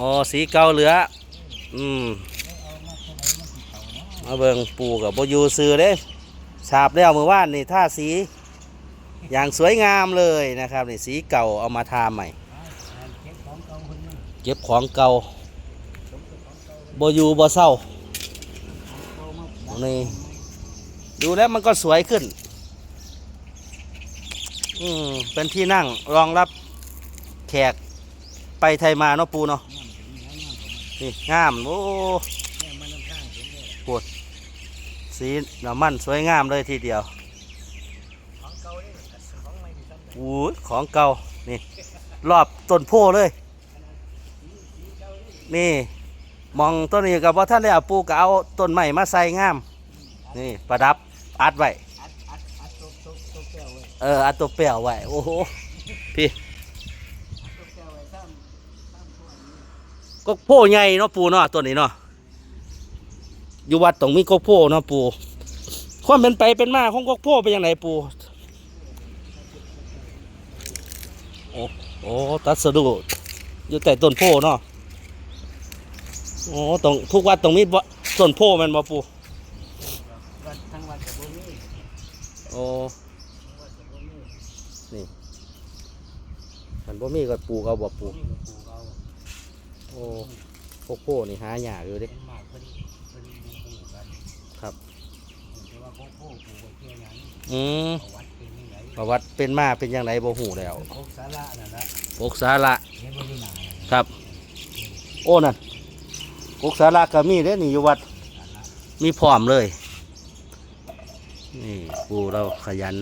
อ๋อสีเก่าเหลือ อืมมาเบิ่งปูกับโบยูซื้อเด้ฉาบแล้วมือว่านนี่ท่าสี อย่างสวยงามเลยนะครับนี่สีเก่าเอามาทาใหม่ เก็บของเก่าโบยูโบเศร้านี่ดูแล้วมันก็สวยขึ้น อืมเป็นที่นั่งรองรับแขกไปไทยมาเนาะปูเนาะ นี่งามโอ้ปวดสีน้ำมันสวยงามเลยทีเดียวอู้ยของเก่านี่รอบต้นโพเลย นี่มองต้นนี้กับว่าท่านได้เอาปลูกก็เอาต้นใหม่มาใส่งาม นี่ประดับอัดไว้เอออัดตัวเปรี้ยวไว้โอ้โหพี่ ก็โพใหญ่เนาะปูเนาะตัวนี้เนาะอยู่วัดต้องมีกกโพเนาะปูความเป็นไปเป็นมาของกกโพเป็นยังไงปูโอ้โอ้ตัดสะดุอยู่แต่ต้นโพเนาะโอ้ตรงทุกวัดตรงมีบ่ต้นโพมันบ่ปูวัดทั้งวัดกับบ่มีโอ้วัดกับบ่มีนี่มันบ่มีก็ปูเอาบ่ปลูกปู อาโอ้พวกโพนี่หายากอยู่เดิ เป็นหมากเพิ่นเพิ่นบ่ปลูกกันครับ แต่ว่าโคโค่ปลูกไว้เพื่อหยังอืมเอาวัดเป็นยังไงประวัติเป็นมาเป็นยังไงบ่หูแล้วโคกสาระนั่นละกกสาระเห็นบ่อยู่หน้านั่นครับ โอ้นั่นกกสาระก็มีเด้นี่อยู่วัดสาระมีพร้อมเลย นี่ปูเราขยัน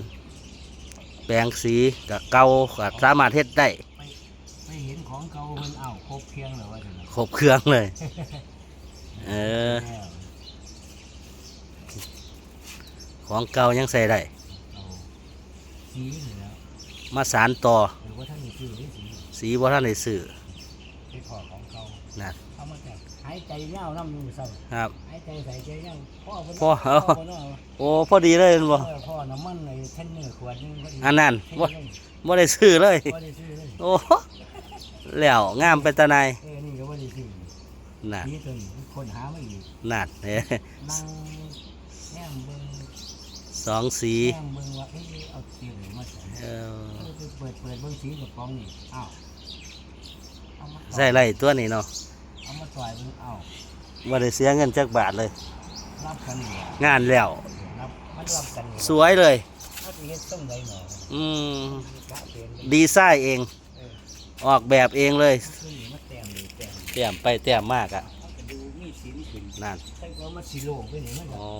แปลงสีกับเกาก็สามารถเฮ็ดได้ ไปเห็นของเก่าเพิ่นเอ้าครบเพียงแล้วว่าจังได๋ครบเครื่องเลย เออ ของเก่ายังใส่ได้เอาสีนี่แหล้วมาสารต่อ หรือว่าท่านมีชื่อหรือสีสีบ่ท่านได้ซื้อไปถอดของเก่านั่นเอามาแต่หายใจเงาน้ำอยู่เศร้าครับ หายใจใส่ใจเงาพ่อเพิ่นพ่อเอาพ่อเนาะโอ้พอดีเลยแม่นบ่ เออพ่อน้ำมันในเทนเนอร์ขวดหนึงพอดีอันนั้น เทนบ่เนอร์บ่ได้ซื้อเลยบ่ได้ซื้อเลยโอ้ แล้วงามเป็นตาในายเออนี่ก็บ่ได้ซื้อนั่นนี่ตัวนี้คนหามาอีกนั่นเอ้นั่งแง่มเบิ่งสองสีแง่มเบิ่งว่าเอ๊ะเอาสีไหนมาใส่เออเออเปิดเปิดเบิ่งสีกระป๋องนี่อ้าวเอามาต่อยใส่ไรตัวนี้เนาะเอามาต่อยเบิ่งอ้าวบ่ได้เสียเงินจักบาทเลย รับกันนี่แหละงานแล้วรับมันรับกันนี่สวยเลยเขาสิเฮ็ดต้องได้หนออืมกะเป็นเลยดีไซน์เองเออออกแบบเองเลยมันคือนี่มาแต่งนี่แต่งเตรียมไปเตรียมมากอะเขาก็ดูมีสีนขึ้นนั่นแต่ว่ามันสิโล่งไปนี่มันก็อ๋อ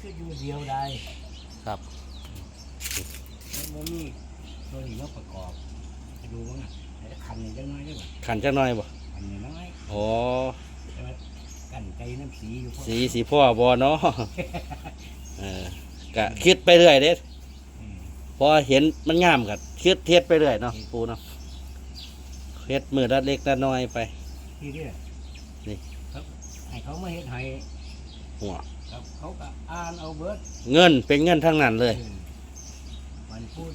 คืออยู่เดียวได้ครับมันบ่มีตัวนี้มาประกอบไปดูว่าไงแต่คันนี่จังน้อยได้บ่ขันจักหน่อยบ่คันนี่น้อยอ๋อแต่ว่ากันไกลน้ำสีอยู่พอสีสีพ่อบอเนาะเออกะคิดไปเรื่อยเด้อืมพอเห็นมันงามกัคิดเทียดไปเรื่อยเนาะปูเนาะ เฮ็ดมือละเล็กละน้อยไป ที่เรียกนี่ ครับให้เขามาเฮ็ดให้หัวครับเขาก็อ่านเอาเบิดเงินเป็นเงินทั้งนั้นเลยออมันพูด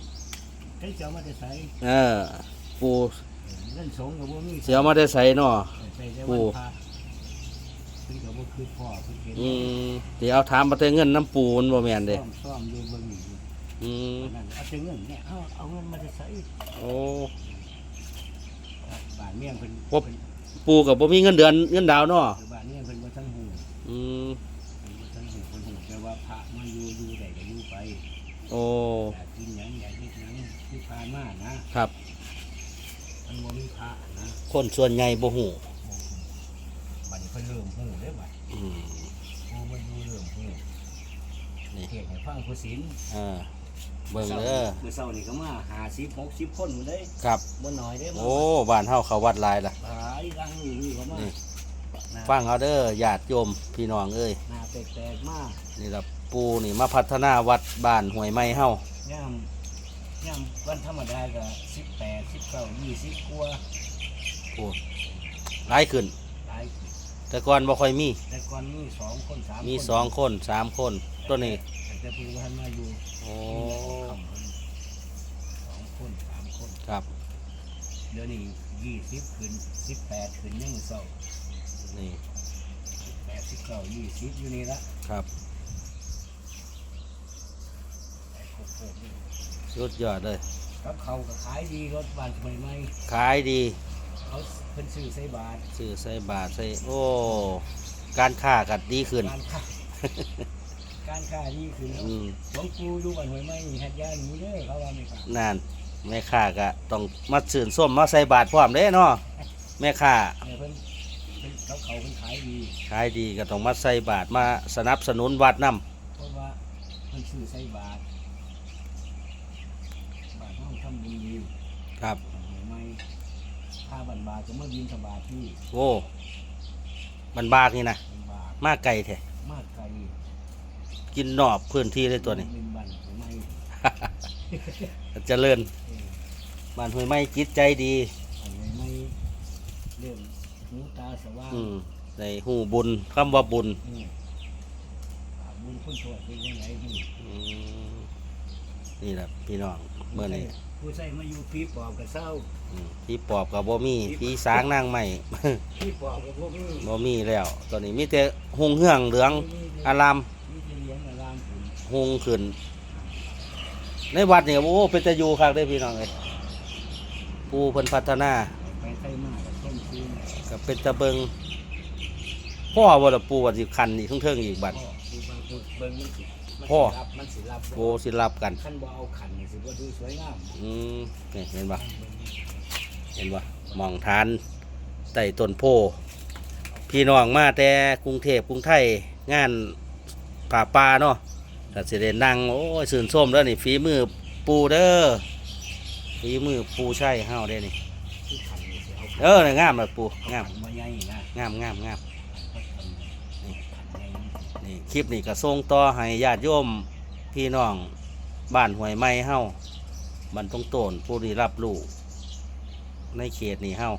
ให้เจ้ามาได้ใส่เออ ปูเล่นสงกับบ่มีเสียมาได้ใส่เนาะ ใส่แต่ปูวันพระคือกับบ่คือพ่อคือเห็นอืมเดี๋ยวเอาถามมาแต่เงินน้ำปูนบ่แม่นเด้ซ่อมซ่อมอยู่เบิ่งอยู่อืมนั่นเอาแต่เงินเนี่ยเอาเอาเงินมาได้ใส่โอ้บ้านเมี่ยงเพิ่นบ่ปูกับบ่มีเงินเดือนเงินดาวเนาะเพิ่นบ้านเมี่ยงเพิ่นบ่ทันฮู้อืมเพิ่นบ่ทันฮู้เพิ่นฮู้แต่ว่าพระมาอยู่อยู่ได้ก็อยู่ไปโอ้อยากกินหยังอยากเฮ็ดหยังที่ผ่านมานะครับ มันบ่มีพระนะคนส่วนใหญ่บ่ฮู้บัดนี้เพิ่นเริ่มฮู้เด้อบัดอืม ผู้มาอยู่เริ่มฮู้นี่ เทศให้ฟังผู้ศีลเออ เบิ่งเด้อมื้อเช้านี่ก็มา50 60คนหมดเด้ครับ บ่น้อยเด้มาโอ้บ้านเฮาเขาวัดหลายล่ะ หลายรังอยู่นี่ก็มานี่ นะฟังเอาเด้อญาติโยมพี่น้องเอ้ยหน้าแตกๆมากนี่ล่ะปูนี่มาพัฒนาวัดบ้านห้วยไม้เฮาย่ามย่ามวันธรรมดาก็สิบแปดสิบเก้ายี่สิบกว่าปูหลายขึ้นหลาย แต่ก่อนบ่ค่อยมี แต่ก่อนมีสองคนสามมีสองคนสามคนตัวนี้แต่แต่ผู้พันมาอยู่โอ้คำเพิ่นสองคนสามคนครับเดี๋ยวนี้ยี่สิบขึ้นสิบแปดขึ้นยังเศร้านี่แปดสิบเก้ายี่สิบอยู่นี่ละครับแต่โคโค่นี่สุดยอดเลยกับเขาก็ขายดีรถบ้านใหม่ใหม่ขายดีๆเขา เพิ่นซื้อใส่บาทซื้อใส่บาทใส่โอ้การค้ากัดดีขึ้น การค้าการค้าดีขึ้นแล้วอืมหลวงปู่อยู่บ้านใหม่ใหม่นี่เฮ็ดยาหนีเด้อเขาว่าไม่ขาดนั่นแม่ค้าก็ต้องมาสื่นส้มมาใส่บาทพร้อมเด้เนาะแม่ค้าเนี่ยเพิ่นเพิ่นเขาเขาเพิ่นขายดีขายดีก็ต้องมาใส่บาทมาสนับสนุนวัดนํเพราะว่าเพิ่นซื้อใส่บาทบาทห้องทำบุญดีครับ ไม่ค่าบันบาทจะมาบินสบาทที่โอ้มันบากนี่นะบันบาทมาไกลแท้มากไกลกินนอบพื้นที่เลยตัวนี้บินบันหรือไม่เจริญเออบ้านห้วยไม้จิตใจดี อันนี้ไม่เรื่องหูตาสว่างอืมในหูบุญคำว่าบุญอืมบาปบุญคุณโทษเป็นยังไงดีอืมนี่แหละพี่น้องเมื่อนี้ ผู้ใส่มาอยู่พี่ปอบกับเศร้าอืมพี่ปอบกับบ่มีพี่สางนางใหม่พี่ปอบกับพวกนี้บ่มีแล้ว ตอนนี้มีแต่หงเหืองเหลืองอารามนี่จะเลี้ยงอารามขุนหงขึ้น ในวัดเนี่ยโอ้เป็นตะยูคักได้อพี่น้องเอ้ยปูเพิ่นพัฒนาไปไทยมากกับต้นคืนก็เป็นตะเบิงพ่อบ่ละปูว่าสิคันอีกเทิงๆอีกบัด พ่อดูบางคนเบิ่งมันสิมัน พ่อสิรับมันสิรับโบสิรับกัน ขั้นบ่เอาขันนี่สิบ่ดูสวยงามอืมนี่เห็นปะเห็นปะมองทานใต้ต้นโพ พี่น้องมาแต่กรุงเทพกรุงไทยงานป่าปลาเนาะก็สิได้นั่งโอ้ยสื่นส้มแล้วนี่ฝีมือปูเด้อฝีมือปูใช่ห้าวได้นี่ ที่ขันนี่สิเอาเออนี่งามเลยปูงาม ขันมาใหญ่นะ งามงามงาม ขันนี่ขันใหญ่นี่ นี่ คลิปนี้ก็ส่งต่อให้ญาติโยมพี่น้องบ้านห้วยไม้เฮาบันตรงโตนผู้ที่รับรู้ในเขตนี้เฮา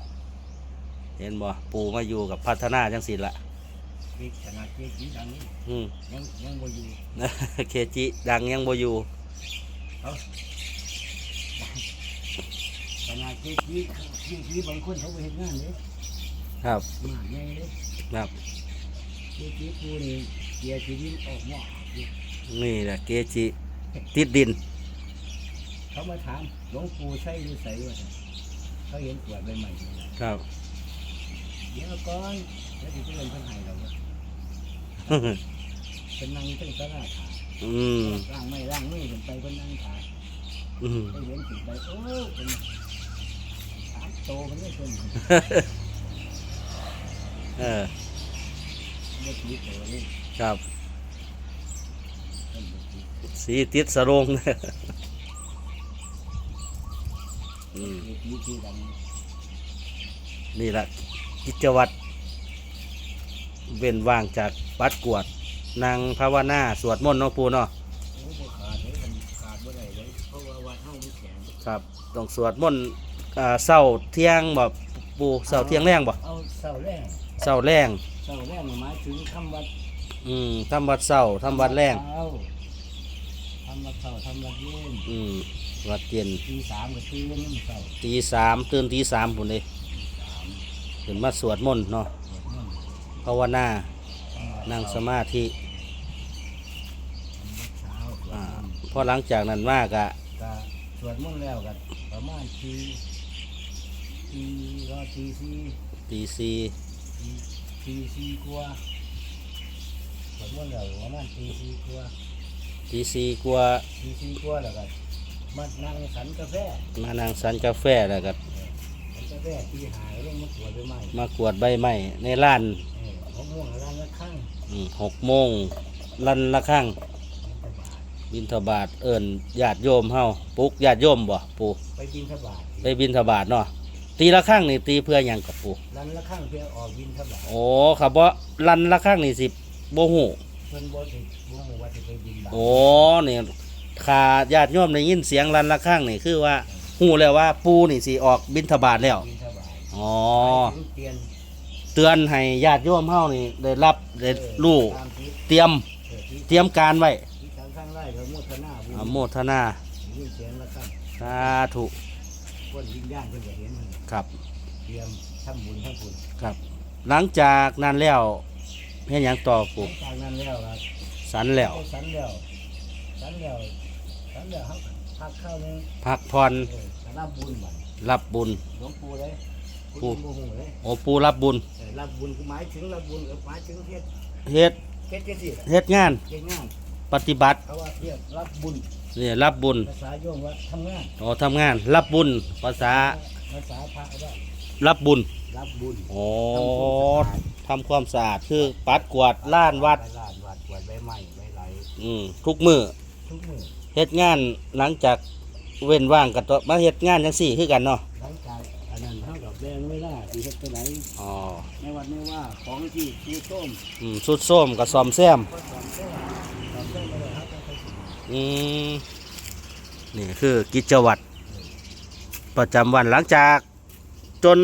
เห็นบ่ปูมาอยู่กับพัฒนาจังสิละวิขนาดเจ๊จีดังนี้อืมยังยังบ่อยู่เคจิดังยังบ่อยู่ขนาดเจ๊จีเจ๊จีบางคนเขาไปเห็นงานเลยครับมาใหญ่เลยครับเจ๊จีปูนี่เกียร์ชีวิตออกหม้อนี่แหละเกจิติดดิน เขามาถามหลวงปู่ใช่หรือใส่วะเขาเห็นขวดใบใหม่นี่ล่ะครับ เดี๋ยวก่อนแล้วสิไปเล่นเพิ่นให้เราเว้ยเป็นนั่งเพิ่นก็น่าถามอืมร่างไม่ร่างมือเป็นไปเพิ่นนั่งถามอืมไปเห็นติดไปโอ้เป็นถามโตมันไม่เพิ่นเออบ่ติดโตเลย ครับเพิ่นบ่ติดสีติดสะโรงอืมเจ๊จีคือกันนี่แหละกิจวัตรเว้นว่างจากปัดกวด นางภาวนาสวดมนต์เนาะปูเนาะโอ้บ่ขาดเลยมันขาดบ่ได้เลยเพราะว่าวัดเฮามีแข็งครับต้องสวดมนต์อ่าเศร้าเที่ยงบ่ปูเศร้าเที่ยงแรงบ่เอาเสาแรงเศร้าแรงเสาแรงหมายถึงทำวัด อืมทำวัดเศร้าทำวัดแรงเช้าทำวัดเสาทำวัดเย็นอืมวัดเย็นตีสามก็ตื่นเสาตีสามตื่นตีสามพุ่นเลยสามขึ้นมาสวดมนต์เนาะสวดมนต์ภาวนาทำวัดนั่งสเช้มาธิทำวัดเช้าสวดอ่ามนต์พอหลังจากนั้นมากะก็สวดมนต์แล้วก็ประมาณทีทีรอทีสี่ตีสี่ทีทีสี่กว่าสว ดมนต์แล้วประมาณทีสี่กว่าตีสี่กว่าทีสี่กว่าแล้วก็มานั่งสันกาแฟมานั่งสันกาแฟแล้วก็สันกาแฟทีหายลงมาตรวจไปใหม่มากวดใบไม้ในร้านเออเขาม่วงร้านละข้างอืมหกโมงลันละข้างบินทบาทบินทบาทเอิญญาติโยมเฮาปลุกญาติโยมบ่ปูไปบินทบาทไปบินทบาทเนาะตีละข้างนี่ตีเพื่อหยังกับปูร้านละข้างเพื่อออกบินทบาทโอ้ครับว่าลันละข้างนี่สิ บ่ฮู้เพิ่นบ่สิบ่ฮู้ว่าสิไปบินบาทโอ้นี่ขาญาติโยมได้ยินเสียงลันละข้างนี่คือว่าฮู้แล้วว่าปูนี่สิออกบินทบาทแล้วบินทบาทอ๋อหมายถึงเตียนเตือนให้ญาติโยมเฮานี่ได้รับได้รู้ตามที่เตรียมเออที่เตรียมการไว้ที่ทางข้างไร่เขาโมทนาบุญอนุโมทนายินเสียงละข้างสาธุคนวิญญาณเพิ่นก็เห็นมันครับ เตรียมทำบุญทำบุญครับ หลังจากนั้นแล้ว เฮ็ดหยังต่อหปูลังจากนั้นแล้วครับสันแล้ว เอาสันแล้วสันแล้วสันแล้วเขาพักเข้าวหนึงพักผ่อนเออรับบุญบัดรับบุญ หลวงปู่เลยปู่ปู่ โมโหเลยโอ้ปูรับบุญเออรับบุญคือหมายถึงรับบุญเออหมายถึงเทศเฮ็ดเทศเจ็ดสิเฮ็ดงานเทศงานปฏิบัติเขาว่าเรียกรับบุญนี่รับบุญภาษาโยมว่าทำงาน อ๋อทำงาน รับบุญภาษาภาษาพระว่ารับบุญ รับบุญโอ้ทำความสะอาดทำความสะอาดคือปัดกวาดล้านวัดไปลานวัดกวาดใบไม้ใบไหลอืมทุกมือทุกมื้อเฮ็ดงานหลังจากเว้นว่างกันตัวมาเฮ็ดงานจังซี่คือกันเนาะหลังจากอันนั้นเท่ากับแดงไม่ล่าที่เฮ็ดไปไหนอ๋อในวัดไม่ว่าของที่คือส้มอืมสุดส้มกับซอมแซม ก็สอนเส้นสอนเส้นไปเลยครับต้องไปสิอืมนี่คือกิจวัตรประจำวันหลังจากจน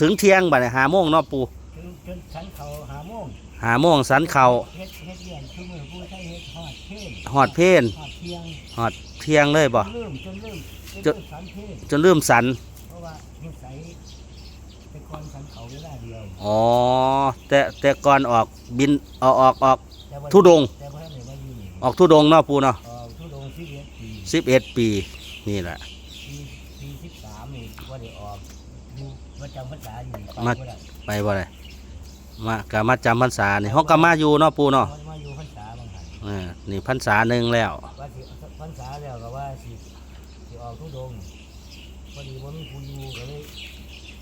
ถึงเที่ยงบัดนี้หาโมงเนาะปูถึงจนฉันเขาหาโมงหาโมงสันเข่าเฮ็ดเฮ็ดเรียนคือมือผู้ใช้เฮ็ดหอดเพ่นหอดเพนหอดเพียงหอดเที่ยงเลยบ่จนลืมจนลืมจนจนลืมสันเพ่นจนลืมสันเพราะว่าเฮ็ดใสไปก่อนฉันเขาเวลาเดียวอ๋อแต่แต่ก่อนออกบินออกออกออกแต่ว่าทุดงค์แต่ว่าเนี่ยมาอยู่นี่ออกทุดงค์เนาะปูเนาะออกทุดงที่เรียนปีสิบเอ็ดปีนี่แหละ ปีปีสิบสามนี่ว่าได้ออก อยู่ประจำพรรษาอยู่นี่ไปมาบ่ได้ไปบ่ได้มากะมาจำพรรษานี่ห้องก็มาอยู่เนาะปูเนาะมันมาอยู่พรรษาบางหันเออนี่พรรษาหนึ่งแล้ว ว่าสิพรรษาแล้วก็ว่าสิสิออกทุดงค์พอดีว่ามีผู้อยู่ก็เลย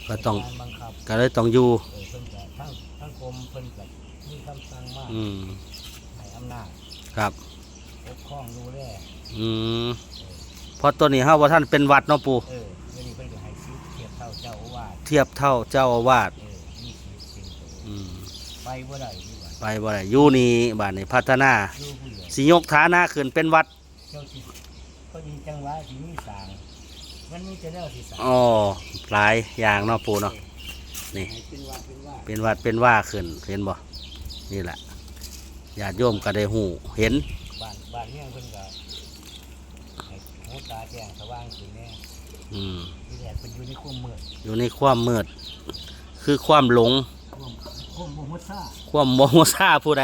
ก็ต้องการบังคับก็เลยต้องอยู่ เออเพิ่นก็ทั้งทั้งกรมเพิ่นก็มีคำสั่งมาอืมให้อำนาจครับ ปกครองดูแลอืมเพราะตัวนี้เฮาว่าท่านเป็นวัดเนาะปูเออเดี๋ยวนี้เพิ่นก็ให้สิทธิ์เทียบเท่าเจ้าอาวาส เทียบเท่าเจ้าอาวาสเออมีสิทธิ์เป็นโตอืมไปบ่ได้ที่ว่าไปบ่ได้อยู่นี่บ้านนี้พัฒนาอยู่ผู้เดียวสิยกฐานะขึ้นเป็นวัดเจ้าสิพอดีจังหวะที่มีสร้างมันมีแต่แนวสิสร้างอ๋อหลายอย่างเนาะปูเนาะนี่ ให้เป็นว่าเป็นว่าเป็นวัดเป็นว่าขึ้นเห็นบ่นี่แหละญาติโยมก็ได้หูเห็นบ้านบ้านเมืองเพิ่นก็ให้หูตาแจ้งสว่างขึ้นแน่ อืมที่แรกเพิ่นอยู่ในความมืดอยู่ในความมืด คือความหลง ความความบ่ฮู้ซ่าความโมโหซาผู้ใด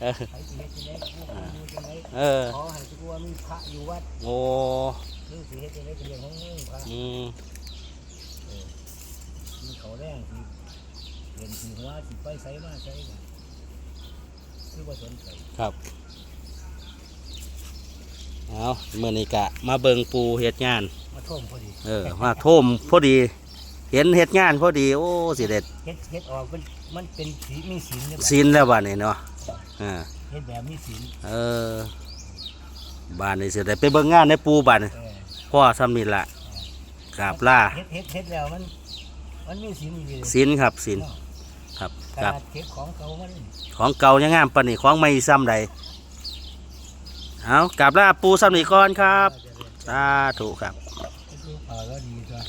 เออใครสิเฮ็ดจังได๋ผู้คนอยู่จังได๋เออ ขอให้ทุกว่ามีพระอยู่วัดโอ้คือสิเฮ็ดจังได๋ก็เรื่องของมึงพระอืมมีเขาแรงสิเห็นสิหัวสิไปไสมาไสก็คือบ่สนใจครับ เอาเมื่อนี้กะ มาเบิงปูเฮ็ดงาน มาท่วมพอดีเออ มาโทมพอดี เห็นเฮ็ดงานพอดี โอ้สิเด็ดเฮ็ดเฮ็ดออกมันมันเป็นสีมีศีลเนี่ยสินแล้วบ้านนี้เนาะอ่าเฮ็ดแบบมีศีลเออบ้านนี้สิได้ไปเบิ่งงานในปูบ้านนี่เออพ่อสำนิละกราบล่าเฮ็ดเฮ็ดเฮ็ดแล้วมัน มันมีศีลอยู่เลยสินครับสินเนาะครับขครับ นาดเก็บของเก่ามันของเก่ายังงามปานนี้ของใหม่ซ้ำใด เอากลับล่าปูสำนิก่อนครับสาธุครับ เออก็ดี